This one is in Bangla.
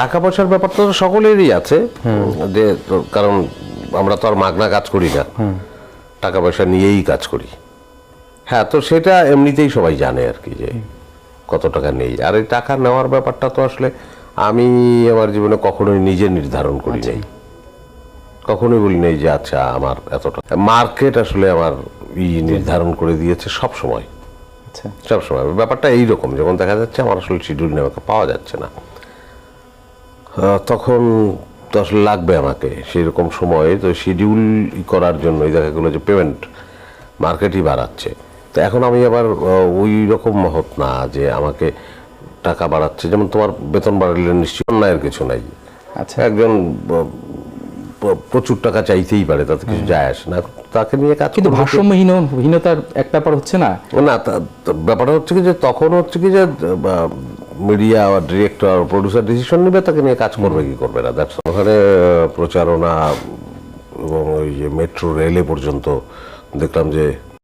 টাকা পয়সার ব্যাপারটা তো সকলেরই আছে। যে কারণ আমরা তো আর মাগনা কাজ করি না। টাকা পয়সা নিয়েই কাজ করি। হ্যাঁ তো সেটা এমনিতেই সবাই জানে আর কি যে কত টাকা নেই। আর এই টাকা নেওয়ার ব্যাপারটা তো আসলে আমি আমার জীবনে কখনোই নিজে নির্ধারণ করি নাই। কখনোই বলি নাই যে আচ্ছা আমার এত টাকা। মার্কেট আসলে আমার ই নির্ধারণ করে দিয়েছে সব সময়। আচ্ছা। সব সময়। ব্যাপারটা এইরকম যখন দেখা যাচ্ছে আমার আসলে শিডিউল আমাকে পাওয়া যাচ্ছে না। তখন তো আসলে লাগবে আমাকে সেরকম সময়ে। তো শিডিউল করার জন্য এই দেখা গেলো যে পেমেন্ট মার্কেটই বাড়াচ্ছে। তো এখন আমি আবার ওই রকম মহৎ না যে আমাকে টাকা বাড়াচ্ছে। যেমন তোমার বেতন বাড়ালে নিশ্চয়ই অন্যায়ের কিছু নাই। আচ্ছা। একজন প্রচুর টাকা চাইতেই পারে তাতে কিছু যায় আসে না। তাকে নিয়ে কাজ কিন্তু করলে তো- ভারসাম্যহীন হীনতার এক ব্যাপার হচ্ছে না? না ব্যাপারটা হচ্ছে কি যে তখন হচ্ছে কি যে মিডিয়া আর ডিরেক্টর প্রডিউসার ডিসিশন নেবে তাকে নিয়ে কাজ করবে কি করবে না? দ্যাটস ওখানে প্রচারণা এবং ওই যে মেট্রো রেলে পর্যন্ত দেখলাম যে